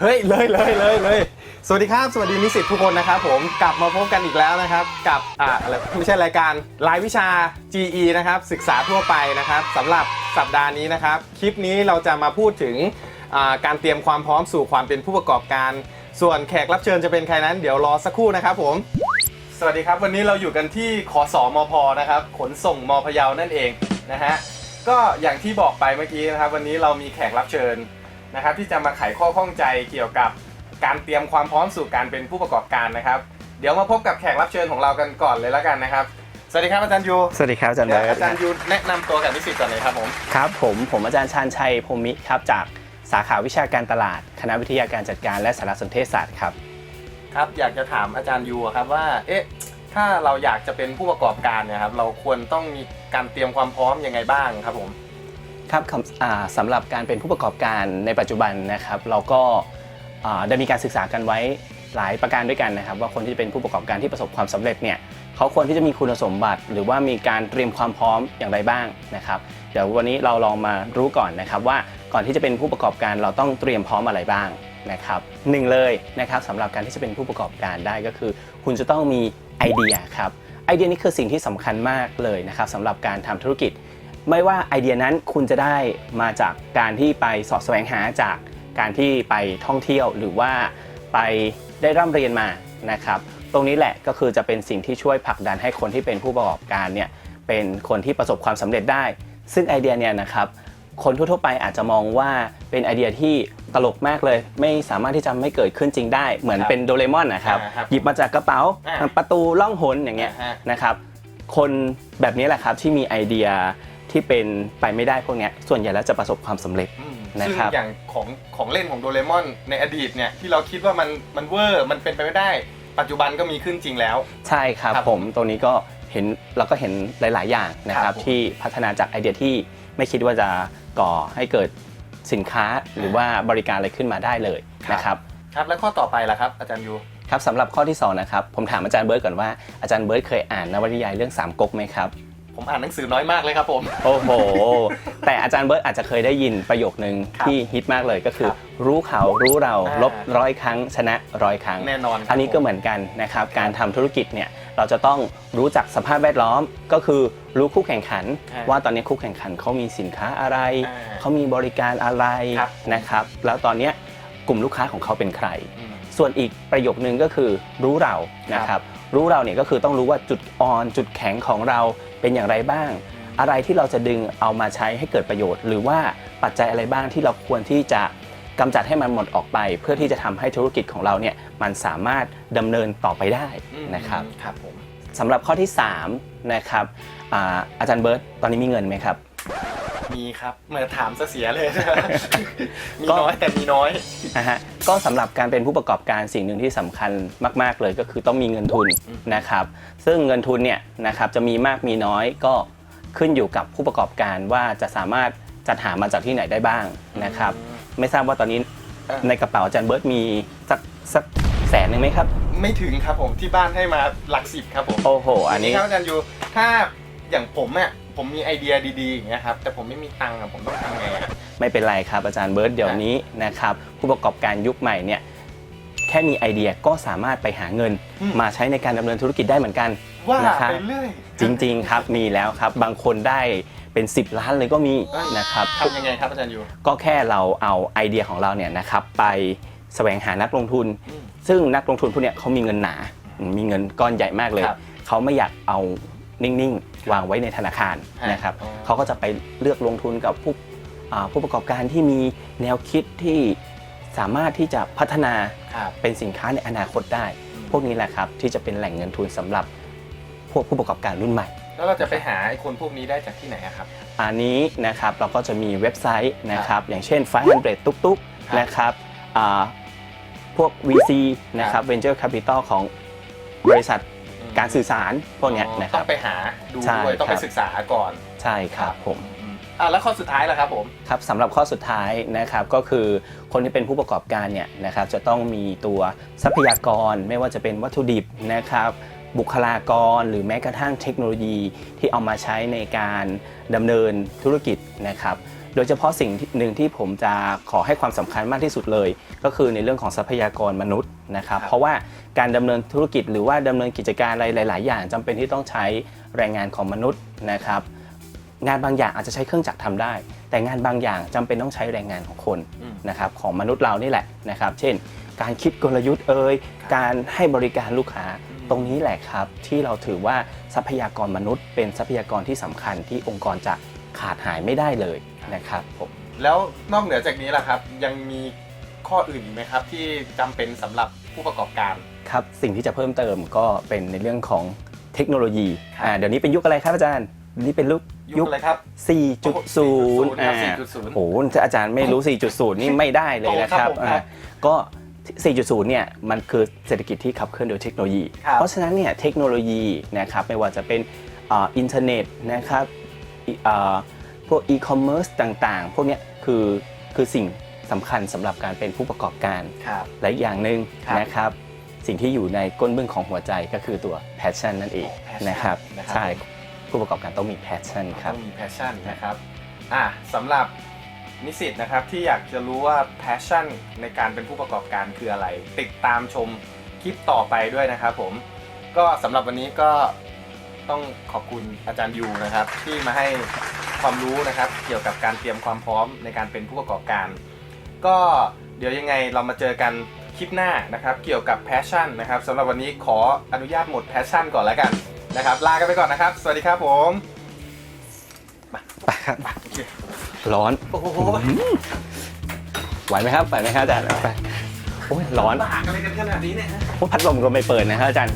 เฮ้ยเลยเลยเลยเลยสวัสดีครับ สวัสดีนิสิตทุกคนนะครับผมกลับมาพบกันอีกแล้วนะครับ กับอ่าอะไรไม่ใช่รายการรายวิชา GE นะครับศึกษาทั่วไปนะครับสำหรับสัปดาห์นี้นะครับ คลิปนี้เราจะมาพูดถึงอ่าการเตรียมความพร้อมสู่ความเป็นผู้ประกอบการ ส่วนแขกรับเชิญจะเป็นใครนั้นเดี๋ยวรอสักครู่นะครับผม สวัสดีครับ วันนี้เราอยู่กันที่ขอสอมพนะครับ ขนส่งมพะเยานั่นเองนะฮะก็อย่างที่บอกไปเมื่อกี้นะครับ วันนี้เรามีแขกรับเชิญ นะครับที่จะมาไขข้อข้องใจเกี่ยวกับการเตรียมความพร้อมสู่การเป็นผู้ประกอบการนะครับ เดี๋ยวมาพบกับแขกรับเชิญของเรากันก่อนเลยแล้วกันนะครับ สวัสดีครับอาจารย์ยูสวัสดีครับอาจารย์เดี๋เบิยวร์ตอาจารย์ยูแนะนำตัวกับนิสิตก่อนเลยครับผมครับผมผมอาจารย์ชาญชัยพรหมิครับจากสาขาวิชาการตลาด คณะวิทยาการจัดการและสารสนเทศศาสตร์ครับ ครับ อยากจะถามอาจารย์ยูอะครับว่าเอ๊ะถ้าเราอยากจะเป็นผู้ประกอบการเนี่ยครับเราควรต้องมีการเตรียมความพร้อมยังไงบ้างครับผม ครับสำหรับการเป็นผู้ประกอบการในปัจจุบันนะครับ เราก็ได้มีการศึกษากันไว้หลายประการด้วยกันนะครับ ว่าคนที่จะเป็นผู้ประกอบการที่ประสบความสำเร็จเนี่ยเขาควรที่จะมีคุณสมบัติ หรือว่ามีการเตรียมความพร้อมอย่างไรบ้างนะครับ เดี๋ยววันนี้เราลองมารู้ก่อนนะครับ ว่าก่อนที่จะเป็นผู้ประกอบการเราต้องเตรียมพร้อมอะไรบ้างนะครับหนึ่งเลยนะครับสำหรับการที่จะเป็นผู้ประกอบการได้ก็คือ คุณจะต้องมีไอเดียครับไอเดียนี้คือสิ่งที่สำคัญมากเลยนะครับสำหรับการทำธุรกิจ ไม่ว่าไอเดียนั้นคุณจะได้มาจากการที่ไปสอบแสวงหาจากการที่ไปท่องเที่ยวหรือว่าไปได้ร่ำเรียนมานะครับ ตรงนี้แหละก็คือจะเป็นสิ่งที่ช่วยผลักดันให้คนที่เป็นผู้ประกอบการเนี่ยเป็นคนที่ประสบความสำเร็จได้ ซึ่งไอเดียเนี่ยนะครับ คนทั่วๆไปอาจจะมองว่าเป็นไอเดียที่ตลกมากเลย ไม่สามารถที่จะไม่เกิดขึ้นจริงได้ เหมือนครับเป็นโดเรมอนนะครับอ่าครับ หยิบมาจากกระเป๋าอ่าประตูล่องหนอย่างเงี้ยอ่าฮะนะครับ คนแบบนี้แหละครับที่มีไอเดีย ที่เป็นไปไม่ได้พวกเนี้ยส่วนใหญ่แล้วจะประสบความสำเร็จ อืมนะซึ่งครับ อย่างของของเล่นของโดเรมอนในอดีตเนี่ยที่เราคิดว่ามันมันเวอร์มันเป็นไปไม่ได้ ปัจจุบันก็มีขึ้นจริงแล้ว ใช่ครับครับผมตรงนี้ก็เห็นเราก็เห็นหลาย ๆ อย่างนะคครัรับบผมที่พัฒนาจากไอเดียที่ไม่คิดว่าจะก่อให้เกิดสินค้าหรือว่าบริการอะไรขึ้นมาได้เลยครับ นะครับครับแล้วข้อต่อไปล่ะครับ อาจารย์ยูครับสำหรับข้อที่2นะครับผมถามอาจารย์เบิร์ตก่อนว่าอาจารย์เบิร์ตเคยอ่านนวนิยายเรื่องสามก๊กไหมครับ ผมอ่านหนังสือน้อยมากเลยครับผม โอ้โห แต่อาจารย์เบิร์ตอาจจะเคยได้ยินประโยคนึงครับที่ฮิตมากเลยก็คือ ครับรู้เขารู้เราอ่าลบร้อยครั้ง ชนะร้อยครั้งแน่นอนครับอันนี้ก็เหมือนกันนะครับ การทำธุรกิจเนี่ยเราจะต้องรู้จักสภาพแวดล้อม ก็คือรู้คู่แข่งขัน อ่าว่าตอนนี้คู่แข่งขันเขามีสินค้าอะไร อ่าเขามีบริการอะไรครับ นะครับ แล้วตอนเนี้ย กลุ่มลูกค้าของเขาเป็นใครอืมส่วนอีกประโยคนึงก็คือรู้เรานะครับรู้เราเนี่ยก็คือต้องรู้ว่าจุดอ่อนจุดแข็งของเราเป็นอย่างไรบ้าง อะไรที่เราจะดึงเอามาใช้ให้เกิดประโยชน์ หรือว่าปัจจัยอะไรบ้างที่เราควรที่จะกำจัดให้มันหมดออกไป เพื่อที่จะทำให้ธุรกิจของเราเนี่ยมันสามารถดำเนินต่อไปได้อืมนะครับครับผมสำหรับข้อที่3นะครับอาอาจารย์เบิร์ตตอนนี้มีเงินไหมครับ มีครับเมื่อถามซะเสียเลย มีก็น้อยแต่มีน้อยนะฮะก็สำหรับการเป็นผู้ประกอบการสิ่งหนึ่งที่สำคัญมาก ๆ เลยก็คือต้องมีเงินทุนอืมนะครับ ซึ่งเงินทุนเนี่ยนะครับจะมีมากมีน้อยก็ขึ้นอยู่กับผู้ประกอบการว่าจะสามารถจัดหามาจากที่ไหนได้บ้างนะครับ ไม่ทราบว่าตอนนี้เอ่อในกระเป๋าอาจารย์เบิร์ตมีสักสักแสนหนึ่งไหมครับ ไม่ถึงครับผมที่บ้านให้มาหลักสิบครับผมโอ้โห อันนี้ครับอาจารย์ยูถ้าอย่างผมอะ ผมมีไอเดียดีๆอย่างเงี้ยครับแต่ผมไม่มีตังค์อะผมต้องทำไงอะ ไม่เป็นไรครับ อาจารย์เบิร์ตเดี๋ยวนี้นะครับ ผู้ประกอบการยุคใหม่เนี่ยแค่มีไอเดียก็สามารถไปหาเงิน อืม มาใช้ในการดำเนินธุรกิจได้เหมือนกันว่านะครับไปเรื่อยจริงๆครับมีแล้วครับ บางคนได้เป็น 10 ล้านเลยก็มีเอ้ยนะครับ ทำยังไงครับอาจารย์ยู ก็แค่เราเอาไอเดียของเราเนี่ยนะครับไปแสวงหานักลงทุน อืมซึ่งนักลงทุนพวกเนี้ยเขามีเงินหนา มีเงินก้อนใหญ่มากเลย ครับ เขาไม่อยากเอา นิ่งๆ วางไว้ในธนาคารฮะนะครับอ๋อเขาก็จะไปเลือกลงทุนกับผู้อ่าผู้ประกอบการที่มีแนวคิดที่สามารถที่จะพัฒนาครับเป็นสินค้าในอนาคตได้ พวกนี้แหละครับที่จะเป็นแหล่งเงินทุนสำหรับพวกผู้ประกอบการรุ่นใหม่ แล้วเราจะไปหาไอ้คนพวกนี้ได้จากที่ไหนอะครับ อันนี้นะครับเราก็จะมีเว็บไซต์นะครับ อย่างเช่น 500ตุ๊กตุ๊กครับนะครับอ่าพวก VC นะครับ Venture Capital ของบริษัท การสื่อสารพวกเนี้ยนะคต้รัอบงไปหาดูใช่ด้วยต้องไปครับ ศึกษาก่อนใช่ครับผม อืมอะแล้วข้อสุดท้ายล่ะครับผม ครับสำหรับข้อสุดท้ายนะครับก็คือคนที่เป็นผู้ประกอบการเนี่ยนะครับจะต้องมีตัวทรัพยากรไม่ว่าจะเป็นวัตถุดิบนะครับ บุคลากรหรือแม้กระทั่งเทคโนโลยีที่เอามาใช้ในการดำเนินธุรกิจนะครับ โดยเฉพาะสิ่งที่หนึ่งที่ผมจะขอให้ความสำคัญมากที่สุดเลย ก็คือในเรื่องของทรัพยากรมนุษย์นะครับครับเพราะว่าการดำเนินธุรกิจหรือว่าดำเนินกิจการอะไรหลาย ๆ อย่างจำเป็นที่ต้องใช้แรงงานของมนุษย์นะครับ งานบางอย่างอาจจะใช้เครื่องจักรทำได้ แต่งานบางอย่างจำเป็นต้องใช้แรงงานของคนอืมนะครับของมนุษย์เรานี่แหละนะครับ เช่น การคิดกลยุทธ์เอ่ยการให้บริการลูกค้าตรงนี้แหละครับที่เราถือว่าทรัพยากรมนุษย์ เป็นทรัพยากรที่สำคัญที่องค์กรจะขาดหายไม่ได้เลย นะครับผมแล้วนอกเหนือจากนี้ล่ะครับ ยังมีข้ออื่นอีกไหมครับ ที่จำเป็นสำหรับผู้ประกอบการ ครับ สิ่งที่จะเพิ่มเติมก็เป็นในเรื่องของเทคโนโลยีครับ อ่าเดี๋ยวนี้เป็นยุคอะไรครับอาจารย์เดี๋ยวนี้เป็นยุคยุคอะไรครับ 4.0ครับอ่า4.0 โอ้โหถ้าอาจารย์ไม่รู้ 4.0 นี่ไม่ได้เลยนะครับโอ้ครับผมครับอ่าก็ 4.0 เนี่ย มันคือเศรษฐกิจที่ขับเคลื่อนโดยเทคโนโลยี ครับเพราะฉะนั้นเนี่ย เทคโนโลยีนะครับ ไม่ว่าจะเป็นอ่าอินเทอร์เน็ตนะครับอีอ่า พวกอีคอมเมิร์ซต่างๆ พวกเนี้ยคือคือสิ่งสำคัญสำหรับการเป็นผู้ประกอบการ ครับ และอีกอย่างหนึ่งครับ นะครับ สิ่งที่อยู่ในก้นบึ้งของหัวใจก็คือตัว passion นั่นเอง passion นะครับนะครับใช่ผู้ประกอบการต้องมี passion ครับต้องมี passion นะครับอะสำหรับนิสิตนะครับที่อยากจะรู้ว่า passion ในการเป็นผู้ประกอบการคืออะไร ติดตามชมคลิปต่อไปด้วยนะครับผมก็สำหรับวันนี้ก็ต้องขอบคุณอาจารย์ยูนะครับ ที่มาให้ ความรู้นะครับ เกี่ยวกับการเตรียมความพร้อมในการเป็นผู้ประกอบการ ก็เดี๋ยวยังไงเรามาเจอกันคลิปหน้านะครับ เกี่ยวกับ passion นะครับสำหรับวันนี้ขออนุญาตหมด passion ก่อนแล้วกันนะครับ ลากันไปก่อนนะครับ สวัสดีครับผมไปครับโอเคร้อนโอ้โหไหวไหมครับไหวไหมครับอาจารย์ไปโอ้ยร้อนมาหาอะไรกันขนาดนี้เนี่ยฮะโอ้ยพัดลมก็ไม่เปิดนะครับอาจารย์